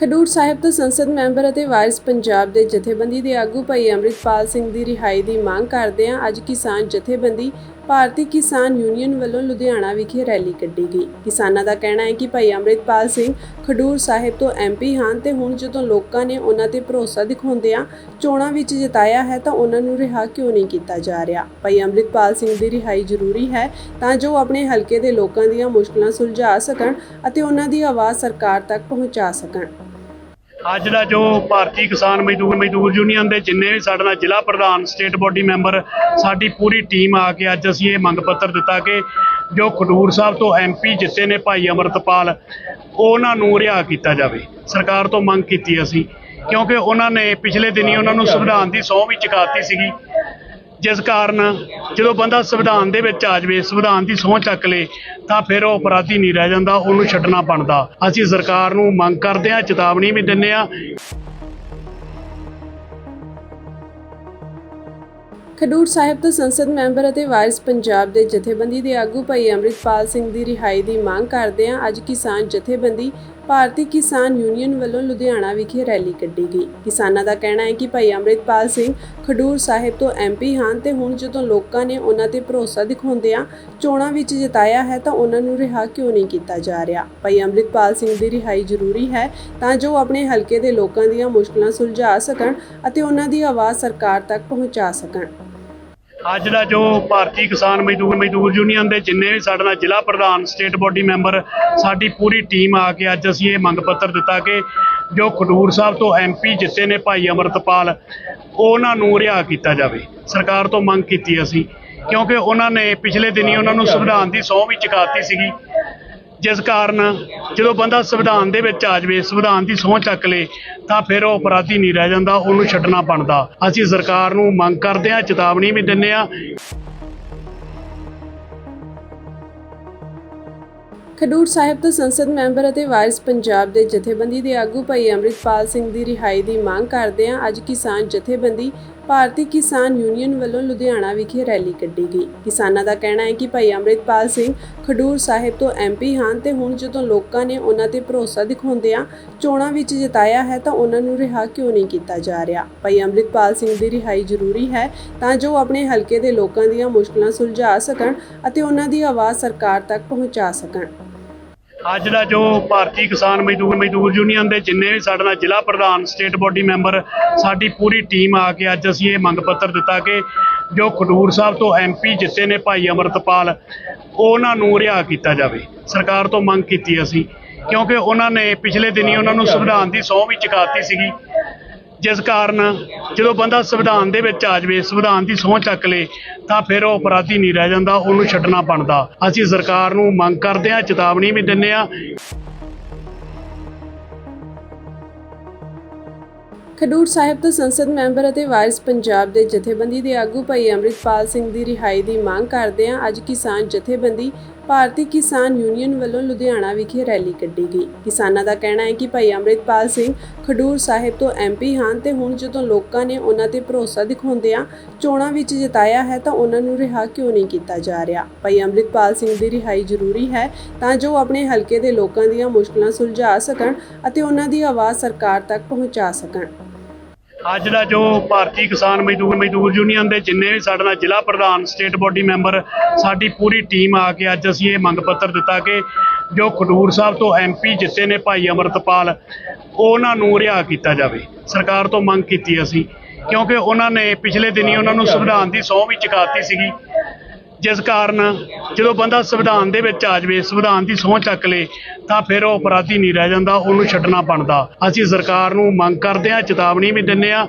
ਖਡੂਰ ਸਾਹਿਬ ਤੋਂ ਸੰਸਦ ਮੈਂਬਰ ਅਤੇ ਵਾਰਿਸ ਪੰਜਾਬ ਦੇ ਜਥੇਬੰਦੀ ਦੇ ਆਗੂ ਭਾਈ ਅੰਮ੍ਰਿਤਪਾਲ ਸਿੰਘ ਦੀ ਰਿਹਾਈ ਦੀ ਮੰਗ ਕਰਦਿਆਂ ਅੱਜ ਕਿਸਾਨ ਜਥੇਬੰਦੀ ਭਾਰਤੀ ਕਿਸਾਨ ਯੂਨੀਅਨ ਵੱਲੋਂ ਲੁਧਿਆਣਾ ਵਿਖੇ ਰੈਲੀ ਕੱਢੀ ਗਈ। ਕਿਸਾਨਾਂ ਦਾ ਕਹਿਣਾ ਹੈ ਕਿ ਭਾਈ ਅੰਮ੍ਰਿਤਪਾਲ ਸਿੰਘ ਖਡੂਰ ਸਾਹਿਬ ਤੋਂ ਐਮਪੀ ਹਨ ਤੇ ਹੁਣ ਜਦੋਂ ਲੋਕਾਂ ਨੇ ਉਹਨਾਂ ਤੇ ਭਰੋਸਾ ਦਿਖਾਉਂਦਿਆਂ ਚੋਣਾਂ ਵਿੱਚ ਜਿਤਾਇਆ ਹੈ ਤਾਂ ਉਹਨਾਂ ਨੂੰ ਰਿਹਾ ਕਿਉਂ ਨਹੀਂ ਕੀਤਾ ਜਾ ਰਿਹਾ? ਭਾਈ ਅੰਮ੍ਰਿਤਪਾਲ ਸਿੰਘ ਦੀ ਰਿਹਾਈ ਜ਼ਰੂਰੀ ਹੈ ਤਾਂ ਜੋ ਆਪਣੇ ਹਲਕੇ ਦੇ ਲੋਕਾਂ ਦੀਆਂ ਮੁਸ਼ਕਲਾਂ ਸੁਲਝਾ ਸਕਣ ਅਤੇ ਉਹਨਾਂ ਦੀ ਆਵਾਜ਼ ਸਰਕਾਰ ਤੱਕ ਪਹੁੰਚਾ ਸਕਣ। ਅੱਜ ਦਾ ਜੋ ਭਾਰਤੀ ਕਿਸਾਨ ਮਜ਼ਦੂਰ ਮਜ਼ਦੂਰ ਯੂਨੀਅਨ ਦੇ ਜਿੰਨੇ ਵੀ ਸਾਡੇ ਨਾਲ ਜ਼ਿਲ੍ਹਾ ਪ੍ਰਧਾਨ, ਸਟੇਟ ਬੋਡੀ ਮੈਂਬਰ, ਸਾਡੀ ਪੂਰੀ ਟੀਮ ਆ ਕੇ ਅੱਜ ਅਸੀਂ ਇਹ ਮੰਗ ਪੱਤਰ ਦਿੱਤਾ ਕਿ ਜੋ ਖਡੂਰ ਸਾਹਿਬ ਤੋਂ ਐਮਪੀ ਜਿੱਤੇ ਨੇ ਭਾਈ ਅਮਰਤਪਾਲ, ਉਹਨਾਂ ਨੂੰ ਰਿਹਾ ਕੀਤਾ ਜਾਵੇ। ਸਰਕਾਰ ਤੋਂ ਮੰਗ ਕੀਤੀ ਅਸੀਂ, ਕਿਉਂਕਿ ਉਹਨਾਂ ਨੇ ਪਿਛਲੇ ਦਿਨੀ ਉਹਨਾਂ ਨੂੰ ਸੰਵਿਧਾਨ ਦੀ ਸਹੁੰ ਵੀ ਚੁਕਾਤੀ ਸੀਗੀ। ਜਿਸ ਕਾਰਨ ਜਦੋਂ ਬੰਦਾ ਸੰਵਿਧਾਨ ਦੇ ਵਿੱਚ ਆ ਜਾਵੇ, ਸੰਵਿਧਾਨ ਦੀ ਸਹੁੰ ਚੱਕ ਲੇ, ਤਾਂ ਫਿਰ ਉਹ ਅਪਰਾਧੀ ਨਹੀਂ ਰਹਿ ਜਾਂਦਾ, ਉਹਨੂੰ ਛੱਡਣਾ ਬਣਦਾ। ਅਸੀਂ ਸਰਕਾਰ ਨੂੰ ਮੰਗ ਕਰਦੇ ਹਾਂ, ਚੇਤਾਵਨੀ ਵੀ ਦਿੰਦੇ ਹਾਂ। ਖਡੂਰ ਸਾਹਿਬ ਤੋਂ ਸੰਸਦ ਮੈਂਬਰ ਅਤੇ ਵਾਰਿਸ ਪੰਜਾਬ ਦੇ ਜਥੇਬੰਦੀ ਦੇ ਆਗੂ ਭਾਈ ਅੰਮ੍ਰਿਤਪਾਲ ਸਿੰਘ ਦੀ ਰਿਹਾਈ ਦੀ ਮੰਗ ਕਰਦਿਆਂ ਅੱਜ ਕਿਸਾਨ ਜਥੇਬੰਦੀ ਭਾਰਤੀ ਕਿਸਾਨ ਯੂਨੀਅਨ ਵੱਲੋਂ ਲੁਧਿਆਣਾ ਵਿਖੇ ਰੈਲੀ ਕੱਢੀ ਗਈ। ਕਿਸਾਨਾਂ ਦਾ ਕਹਿਣਾ ਹੈ ਕਿ ਭਾਈ ਅੰਮ੍ਰਿਤਪਾਲ ਸਿੰਘ ਖਡੂਰ ਸਾਹਿਬ ਤੋਂ ਐਮਪੀ ਹਨ ਤੇ ਹੁਣ ਜਦੋਂ ਲੋਕਾਂ ਨੇ ਉਹਨਾਂ ਤੇ ਭਰੋਸਾ ਦਿਖਾਉਂਦਿਆਂ ਚੋਣਾਂ ਵਿੱਚ ਜਿਤਾਇਆ ਹੈ ਤਾਂ ਉਹਨਾਂ ਨੂੰ ਰਿਹਾ ਕਿਉਂ ਨਹੀਂ ਕੀਤਾ ਜਾ ਰਿਹਾ? ਭਾਈ ਅੰਮ੍ਰਿਤਪਾਲ ਸਿੰਘ ਦੀ ਰਿਹਾਈ ਜ਼ਰੂਰੀ ਹੈ ਤਾਂ ਜੋ ਆਪਣੇ ਹਲਕੇ ਦੇ ਲੋਕਾਂ ਦੀਆਂ ਮੁਸ਼ਕਲਾਂ ਸੁਲਝਾ ਸਕਣ ਅਤੇ ਉਹਨਾਂ ਦੀ ਆਵਾਜ਼ ਸਰਕਾਰ ਤੱਕ ਪਹੁੰਚਾ ਸਕਣ। ਅੱਜ ਦਾ ਜੋ ਭਾਰਤੀ ਕਿਸਾਨ ਮਜ਼ਦੂਰ ਮਜ਼ਦੂਰ ਯੂਨੀਅਨ ਦੇ ਜਿੰਨੇ ਵੀ ਸਾਡੇ ਨਾਲ ਜ਼ਿਲ੍ਹਾ ਪ੍ਰਧਾਨ, ਸਟੇਟ ਬੋਡੀ ਮੈਂਬਰ, ਸਾਡੀ ਪੂਰੀ ਟੀਮ ਆ ਕੇ ਅੱਜ ਅਸੀਂ ਇਹ ਮੰਗ ਪੱਤਰ ਦਿੱਤਾ ਕਿ ਜੋ ਖਡੂਰ ਸਾਹਿਬ ਤੋਂ ਐਮਪੀ ਜਿੱਤੇ ਨੇ ਭਾਈ ਅਮਰਤਪਾਲ, ਉਹਨਾਂ ਨੂੰ ਰਿਹਾ ਕੀਤਾ ਜਾਵੇ। ਸਰਕਾਰ ਤੋਂ ਮੰਗ ਕੀਤੀ ਅਸੀਂ, ਕਿਉਂਕਿ ਉਹਨਾਂ ਨੇ ਪਿਛਲੇ ਦਿਨੀ ਉਹਨਾਂ ਨੂੰ ਸੰਵਿਧਾਨ ਦੀ ਸਹੁੰ ਵੀ ਚੁਕਾਤੀ ਸੀਗੀ। ਜਿਸ ਕਾਰਨ ਜਦੋਂ ਬੰਦਾ ਸੰਵਿਧਾਨ ਦੇ ਵਿੱਚ ਆ ਜਾਵੇ, ਸੰਵਿਧਾਨ ਦੀ ਸਹੁੰ ਚੱਕ ਲੇ, ਤਾਂ ਫਿਰ ਉਹ ਅਪਰਾਧੀ ਨਹੀਂ ਰਹਿ ਜਾਂਦਾ, ਉਹਨੂੰ ਛੱਡਣਾ ਬਣਦਾ। ਅਸੀਂ ਸਰਕਾਰ ਨੂੰ ਮੰਗ ਕਰਦੇ ਹਾਂ, ਚੇਤਾਵਨੀ ਵੀ ਦਿੰਦੇ ਹਾਂ। ਖਡੂਰ ਸਾਹਿਬ ਤੋਂ ਸੰਸਦ ਮੈਂਬਰ ਅਤੇ ਵਾਰਿਸ ਪੰਜਾਬ ਦੇ ਜਥੇਬੰਦੀ ਦੇ ਆਗੂ ਭਾਈ ਅੰਮ੍ਰਿਤਪਾਲ ਸਿੰਘ ਦੀ ਰਿਹਾਈ ਦੀ ਮੰਗ ਕਰਦੇ ਆ ਅੱਜ ਕਿਸਾਨ ਜਥੇਬੰਦੀ ਭਾਰਤੀ ਕਿਸਾਨ ਯੂਨੀਅਨ ਵੱਲੋਂ ਲੁਧਿਆਣਾ ਵਿਖੇ ਰੈਲੀ ਕੱਢੀ ਗਈ। ਕਿਸਾਨਾਂ ਦਾ ਕਹਿਣਾ ਹੈ ਕਿ ਭਾਈ ਅੰਮ੍ਰਿਤਪਾਲ ਸਿੰਘ ਖਡੂਰ ਸਾਹਿਬ ਤੋਂ ਐਮਪੀ ਹਨ ਤੇ ਹੁਣ ਜਦੋਂ ਲੋਕਾਂ ਨੇ ਉਹਨਾਂ ਤੇ ਭਰੋਸਾ ਦਿਖਾਉਂਦਿਆਂ ਚੋਣਾਂ ਵਿੱਚ ਜਿਤਾਇਆ ਹੈ ਤਾਂ ਉਹਨਾਂ ਨੂੰ ਰਿਹਾ ਕਿਉਂ ਨਹੀਂ ਕੀਤਾ ਜਾ ਰਿਹਾ? ਭਾਈ ਅੰਮ੍ਰਿਤਪਾਲ ਸਿੰਘ ਦੀ ਰਿਹਾਈ ਜ਼ਰੂਰੀ ਹੈ ਤਾਂ ਜੋ ਆਪਣੇ ਹਲਕੇ ਦੇ ਲੋਕਾਂ ਦੀਆਂ ਮੁਸ਼ਕਲਾਂ ਸੁਲਝਾ ਸਕਣ ਅਤੇ ਉਹਨਾਂ ਦੀ ਆਵਾਜ਼ ਸਰਕਾਰ ਤੱਕ ਪਹੁੰਚਾ ਸਕਣ। ਅੱਜ ਦਾ ਜੋ ਭਾਰਤੀ ਕਿਸਾਨ ਮਜ਼ਦੂਰ ਮਜ਼ਦੂਰ ਯੂਨੀਅਨ ਦੇ ਜਿੰਨੇ ਵੀ ਸਾਡੇ ਨਾਲ ਜ਼ਿਲ੍ਹਾ ਪ੍ਰਧਾਨ, ਸਟੇਟ ਬੋਡੀ ਮੈਂਬਰ, ਸਾਡੀ ਪੂਰੀ ਟੀਮ ਆ ਕੇ ਅੱਜ ਅਸੀਂ ਇਹ ਮੰਗ ਪੱਤਰ ਦਿੱਤਾ ਕਿ ਜੋ ਖਡੂਰ ਸਾਹਿਬ ਤੋਂ ਐਮਪੀ ਜਿੱਤੇ ਨੇ ਭਾਈ ਅਮਰਤਪਾਲ, ਉਹਨਾਂ ਨੂੰ ਰਿਹਾ ਕੀਤਾ ਜਾਵੇ। ਸਰਕਾਰ ਤੋਂ ਮੰਗ ਕੀਤੀ ਅਸੀਂ, ਕਿਉਂਕਿ ਉਹਨਾਂ ਨੇ ਪਿਛਲੇ ਦਿਨੀ ਉਹਨਾਂ ਨੂੰ ਸੰਵਿਧਾਨ ਦੀ ਸਹੁੰ ਵੀ ਚੁਕਾਤੀ ਸੀਗੀ। ਜਿਸ ਕਾਰਨ ਜਦੋਂ ਬੰਦਾ ਸੰਵਿਧਾਨ ਦੇ ਵਿੱਚ ਆ ਜਾਵੇ, ਸੰਵਿਧਾਨ ਦੀ ਸਹੁੰ ਚੱਕ ਲੇ, ਤਾਂ ਫਿਰ ਉਹ ਅਪਰਾਧੀ ਨਹੀਂ ਰਹਿ ਜਾਂਦਾ, ਉਹਨੂੰ ਛੱਡਣਾ ਬਣਦਾ। ਅਸੀਂ ਸਰਕਾਰ ਨੂੰ ਮੰਗ ਕਰਦੇ ਹਾਂ, ਚੇਤਾਵਨੀ ਵੀ ਦਿੰਦੇ ਹਾਂ। ਖਡੂਰ ਸਾਹਿਬ ਤੋਂ ਸੰਸਦ ਮੈਂਬਰ ਅਤੇ ਵਾਰਿਸ ਪੰਜਾਬ ਦੇ ਜਥੇਬੰਦੀ ਦੇ ਆਗੂ ਭਾਈ ਅੰਮ੍ਰਿਤਪਾਲ ਸਿੰਘ ਦੀ ਰਿਹਾਈ ਦੀ ਮੰਗ ਕਰਦੇ ਆ ਅੱਜ ਕਿਸਾਨ ਜਥੇਬੰਦੀ ਭਾਰਤੀ ਕਿਸਾਨ ਯੂਨੀਅਨ ਵੱਲੋਂ ਲੁਧਿਆਣਾ ਵਿਖੇ ਰੈਲੀ ਕੱਢੀ ਗਈ। ਕਿਸਾਨਾਂ ਦਾ ਕਹਿਣਾ ਹੈ ਕਿ ਭਾਈ ਅੰਮ੍ਰਿਤਪਾਲ ਸਿੰਘ ਖਡੂਰ ਸਾਹਿਬ ਤੋਂ ਐਮਪੀ ਹਨ ਤੇ ਹੁਣ ਜਦੋਂ ਲੋਕਾਂ ਨੇ ਉਹਨਾਂ ਤੇ ਭਰੋਸਾ ਦਿਖਾਉਂਦਿਆਂ ਚੋਣਾਂ ਵਿੱਚ ਜਿਤਾਇਆ ਹੈ ਤਾਂ ਉਹਨਾਂ ਨੂੰ ਰਿਹਾ ਕਿਉਂ ਨਹੀਂ ਕੀਤਾ ਜਾ ਰਿਹਾ? ਭਾਈ ਅੰਮ੍ਰਿਤਪਾਲ ਸਿੰਘ ਦੀ ਰਿਹਾਈ ਜ਼ਰੂਰੀ ਹੈ ਤਾਂ ਜੋ ਆਪਣੇ ਹਲਕੇ ਦੇ ਲੋਕਾਂ ਦੀਆਂ ਮੁਸ਼ਕਲਾਂ ਸੁਲਝਾ ਸਕਣ ਅਤੇ ਉਹਨਾਂ ਦੀ ਆਵਾਜ਼ ਸਰਕਾਰ ਤੱਕ ਪਹੁੰਚਾ ਸਕਣ। ਅੱਜ ਦਾ ਜੋ ਭਾਰਤੀ ਕਿਸਾਨ ਮਜ਼ਦੂਰ ਮਜ਼ਦੂਰ ਯੂਨੀਅਨ ਦੇ ਜਿੰਨੇ ਵੀ ਸਾਡੇ ਨਾਲ ਜ਼ਿਲ੍ਹਾ ਪ੍ਰਧਾਨ, ਸਟੇਟ ਬੋਡੀ ਮੈਂਬਰ, ਸਾਡੀ ਪੂਰੀ ਟੀਮ ਆ ਕੇ ਅੱਜ ਅਸੀਂ ਇਹ ਮੰਗ ਪੱਤਰ ਦਿੱਤਾ ਕਿ ਜੋ ਖਡੂਰ ਸਾਹਿਬ ਤੋਂ ਐਮਪੀ ਜਿੱਤੇ ਨੇ ਭਾਈ ਅਮਰਤਪਾਲ, ਉਹਨਾਂ ਨੂੰ ਰਿਹਾ ਕੀਤਾ ਜਾਵੇ। ਸਰਕਾਰ ਤੋਂ ਮੰਗ ਕੀਤੀ ਅਸੀਂ, ਕਿਉਂਕਿ ਉਹਨਾਂ ਨੇ ਪਿਛਲੇ ਦਿਨੀ ਉਹਨਾਂ ਨੂੰ ਸੰਵਿਧਾਨ ਦੀ ਸਹੁੰ ਵੀ ਚੁਕਾਤੀ ਸੀਗੀ। ਜਿਸ ਕਾਰਨ ਜਦੋਂ ਬੰਦਾ ਸੰਵਿਧਾਨ ਦੇ ਵਿੱਚ ਆ ਜਾਵੇ, ਸੰਵਿਧਾਨ ਦੀ ਸਹੁੰ ਚੱਕ ਲੇ, ਤਾਂ ਫਿਰ ਉਹ ਅਪਰਾਧੀ ਨਹੀਂ ਰਹਿ ਜਾਂਦਾ, ਉਹਨੂੰ ਛੱਡਣਾ ਬਣਦਾ। ਅਸੀਂ ਸਰਕਾਰ ਨੂੰ ਮੰਗ ਕਰਦੇ ਹਾਂ, ਚੇਤਾਵਨੀ ਵੀ ਦਿੰਦੇ ਹਾਂ।